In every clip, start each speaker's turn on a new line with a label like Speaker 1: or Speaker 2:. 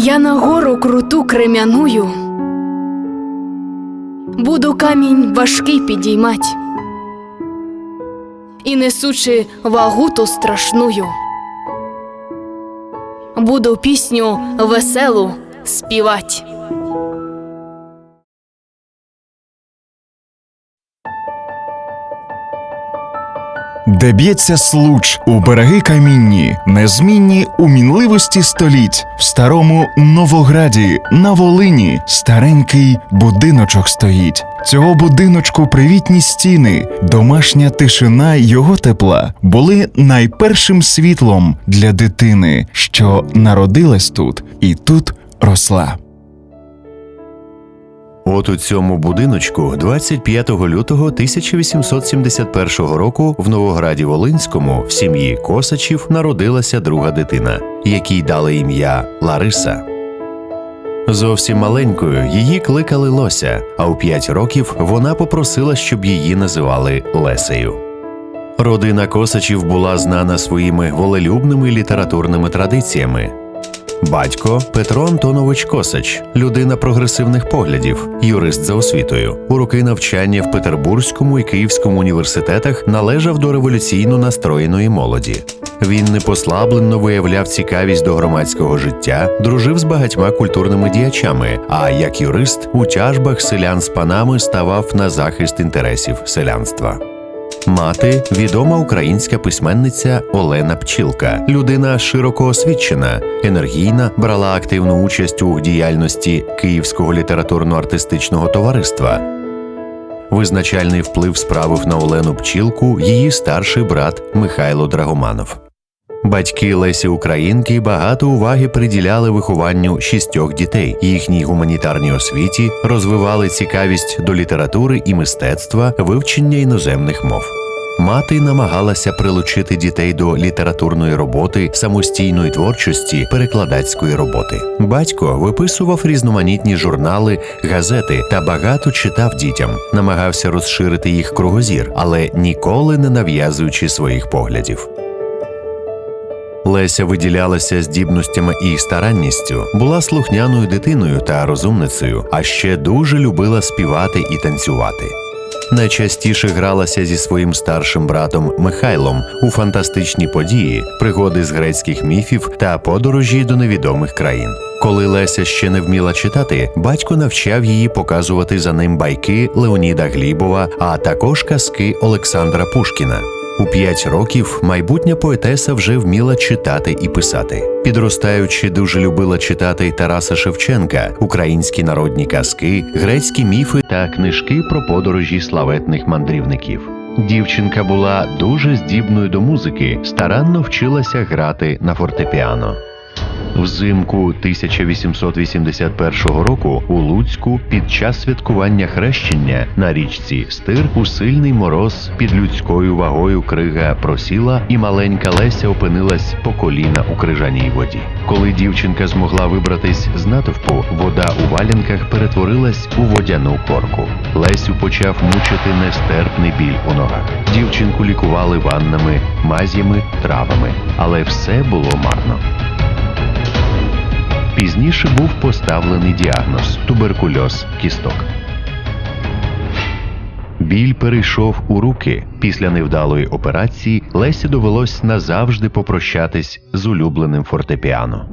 Speaker 1: Я на гору круту крем'яную, буду камінь важкий підіймать, і несучи вагу ту страшную, буду пісню веселу співать.
Speaker 2: Де б'ється случ у береги камінні, незмінні у мінливості століть, в старому Новограді на Волині старенький будиночок стоїть. Цього будиночку привітні стіни, домашня тишина його тепла були найпершим світлом для дитини, що народилась тут і тут росла.
Speaker 3: От у цьому будиночку 25 лютого 1871 року в Новограді Волинському в сім'ї Косачів народилася друга дитина, якій дали ім'я Лариса. Зовсім маленькою її кликали Лося, а у 5 років вона попросила, щоб її називали Лесею. Родина Косачів була знана своїми волелюбними літературними традиціями. Батько Петро Антонович Косач, людина прогресивних поглядів, юрист за освітою. У роки навчання в Петербурзькому і Київському університетах належав до революційно настроєної молоді. Він непослаблено виявляв цікавість до громадського життя, дружив з багатьма культурними діячами. А як юрист у тяжбах селян з панами ставав на захист інтересів селянства. Мати відома українська письменниця Олена Пчілка, людина широко освічена, енергійна, брала активну участь у діяльності Київського літературно-артистичного товариства. Визначальний вплив справив на Олену Пчілку її старший брат Михайло Драгоманов. Батьки Лесі Українки багато уваги приділяли вихованню шістьох дітей. Їхній гуманітарній освіті розвивали цікавість до літератури і мистецтва, вивчення іноземних мов. Мати намагалася прилучити дітей до літературної роботи, самостійної творчості, перекладацької роботи. Батько виписував різноманітні журнали, газети та багато читав дітям, намагався розширити їх кругозір, але ніколи не нав'язуючи своїх поглядів. Леся виділялася здібностями і старанністю, була слухняною дитиною та розумницею, а ще дуже любила співати і танцювати. Найчастіше гралася зі своїм старшим братом Михайлом у фантастичні події, пригоди з грецьких міфів та подорожі до невідомих країн. Коли Леся ще не вміла читати, батько навчав її показувати за ним байки Леоніда Глібова, а також казки Олександра Пушкіна. У п'ять років майбутня поетеса вже вміла читати і писати. Підростаючи, дуже любила читати Тараса Шевченка, українські народні казки, грецькі міфи та книжки про подорожі славетних мандрівників. Дівчинка була дуже здібною до музики, старанно вчилася грати на фортепіано. Взимку 1881 року у Луцьку під час святкування хрещення на річці Стир у сильний мороз під людською вагою крига просіла, і маленька Леся опинилась по коліна у крижаній воді. Коли дівчинка змогла вибратись з натовпу, вода у валянках перетворилась у водяну корку. Лесю почав мучити нестерпний біль у ногах. Дівчинку лікували ваннами, мазями, травами, але все було марно. Пізніше був поставлений діагноз туберкульоз кісток. Біль перейшов у руки. Після невдалої операції Лесі довелось назавжди попрощатись з улюбленим фортепіано.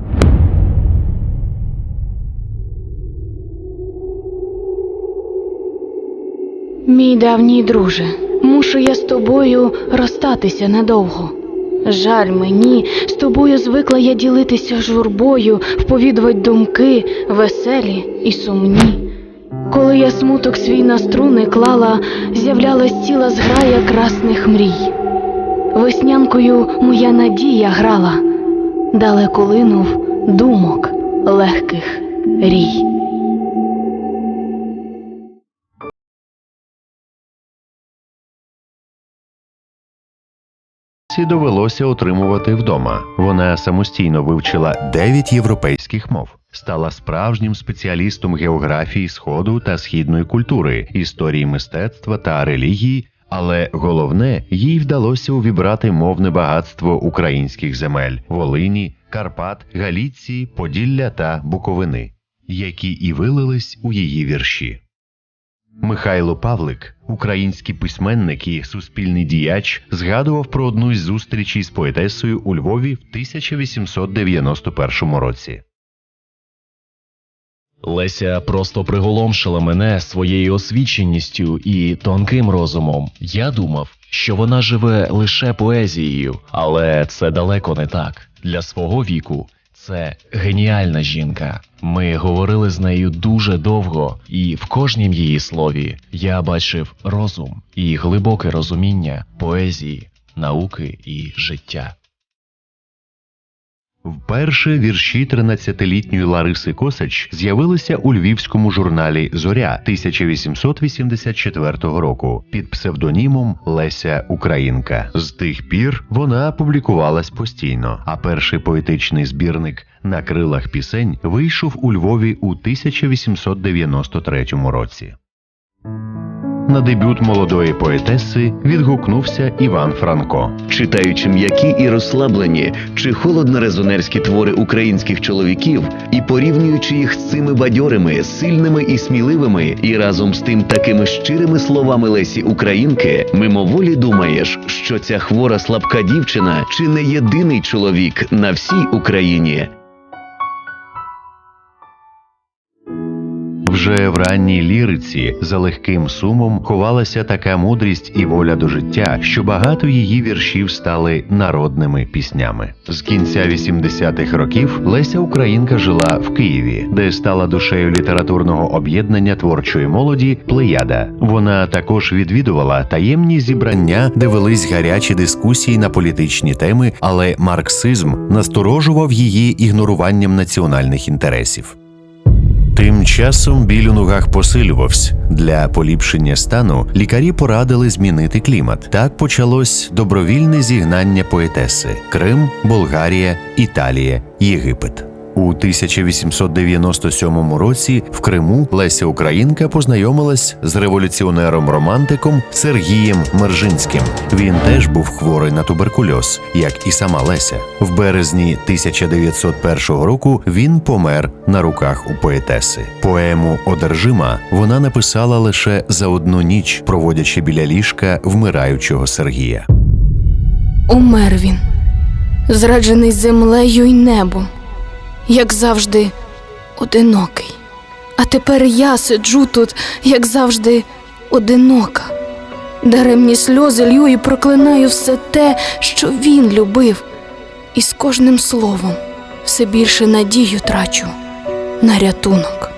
Speaker 1: Мій давній друже, мушу я з тобою розстатися надовго. Жаль мені, з тобою звикла я ділитися журбою, вповідувати думки веселі і сумні. Коли я смуток свій на струни клала, з'являлась ціла зграя красних мрій. Веснянкою моя надія грала, далеко линув думок легких рій.
Speaker 3: Лесі довелося отримувати вдома. Вона самостійно вивчила 9 європейських мов, стала справжнім спеціалістом географії сходу та східної культури, історії мистецтва та релігії. Але головне, їй вдалося увібрати мовне багатство українських земель Волині, Карпат, Галіції, Поділля та Буковини, які і вилились у її вірші. Михайло Павлик, український письменник і суспільний діяч, згадував про одну із зустрічей з поетесою у Львові в 1891 році.
Speaker 4: Леся просто приголомшила мене своєю освіченістю і тонким розумом. Я думав, що вона живе лише поезією, але це далеко не так. Для свого віку це геніальна жінка. Ми говорили з нею дуже довго, і в кожнім її слові я бачив розум і глибоке розуміння поезії, науки і життя.
Speaker 3: Вперше вірші 13-літньої Лариси Косач з'явилися у львівському журналі Зоря 1884 року під псевдонімом Леся Українка. З тих пір вона публікувалась постійно, а перший поетичний збірник на крилах пісень вийшов у Львові у 1893 році. На дебют молодої поетеси відгукнувся Іван Франко.
Speaker 5: Читаючи м'які і розслаблені чи холодно-резонерські твори українських чоловіків і порівнюючи їх з цими бадьорими, сильними і сміливими, і разом з тим такими щирими словами Лесі Українки, мимоволі думаєш, що ця хвора слабка дівчина чи не єдиний чоловік на всій Україні.
Speaker 3: Вже в ранній ліриці за легким сумом ховалася така мудрість і воля до життя, що багато її віршів стали народними піснями. З кінця 80-х років Леся Українка жила в Києві, де стала душею літературного об'єднання творчої молоді Плеяда. Вона також відвідувала таємні зібрання, де велись гарячі дискусії на політичні теми, але марксизм насторожував її ігноруванням національних інтересів. Часом біль у ногах посилювався. Для поліпшення стану лікарі порадили змінити клімат. Так почалось добровільне зігнання поетеси: Крим, Болгарія, Італія, Єгипет. У 1897 році в Криму Леся Українка познайомилась з революціонером-романтиком Сергієм Мержинським. Він теж був хворий на туберкульоз, як і сама Леся. В березні 1901 року він помер на руках у поетеси. Поему Одержима вона написала лише за одну ніч, проводячи біля ліжка вмираючого Сергія.
Speaker 1: Умер він, зраджений землею й небом, як завжди, одинокий. А тепер я сиджу тут, як завжди, одинока. Даремні сльози лью і проклинаю все те, що він любив, і з кожним словом все більше надію трачу на рятунок.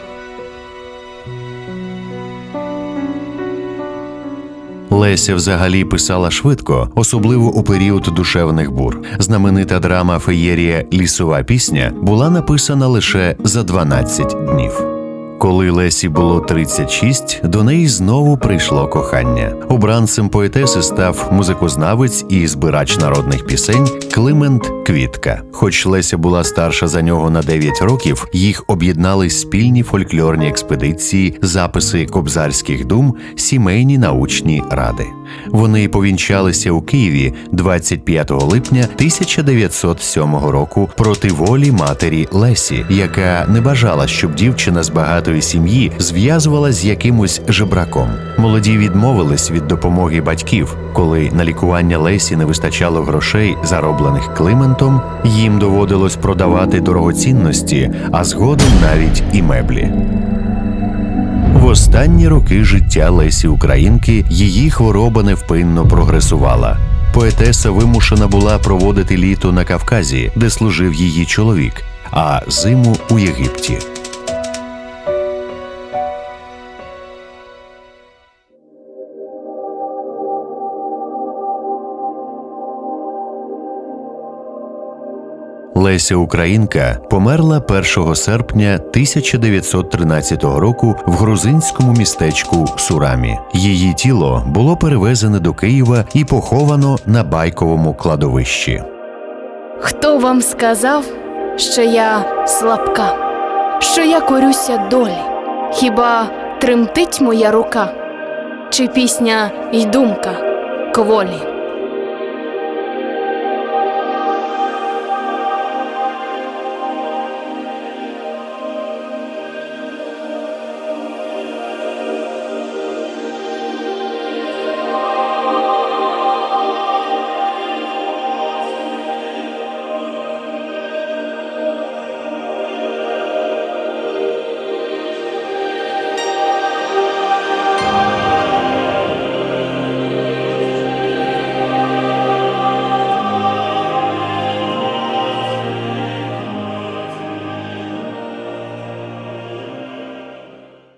Speaker 3: Леся взагалі писала швидко, особливо у період душевних бур. Знаменита драма феєрія Лісова пісня була написана лише за 12 днів. Коли Лесі було 36, до неї знову прийшло кохання. Обранцем поетеси став музикознавець і збирач народних пісень Климент Квітка. Хоч Леся була старша за нього на 9 років, їх об'єднали спільні фольклорні експедиції, записи кобзарських дум, сімейні научні ради. Вони повінчалися у Києві 25 липня 1907 року проти волі матері Лесі, яка не бажала, щоб дівчина з багатої сім'ї зв'язувала з якимось жебраком. Молоді відмовились від допомоги батьків. Коли на лікування Лесі не вистачало грошей, зароблених Климентом, їм доводилось продавати дорогоцінності, а згодом навіть і меблі. Останні роки життя Лесі Українки її хвороба невпинно прогресувала. Поетеса вимушена була проводити літо на Кавказі, де служив її чоловік, а зиму у Єгипті. Леся Українка померла 1 серпня 1913 року в грузинському містечку Сурамі. Її тіло було перевезене до Києва і поховано на байковому кладовищі.
Speaker 1: Хто вам сказав, що я слабка, що я корюся долі? Хіба тремтить моя рука, чи пісня й думка кволі?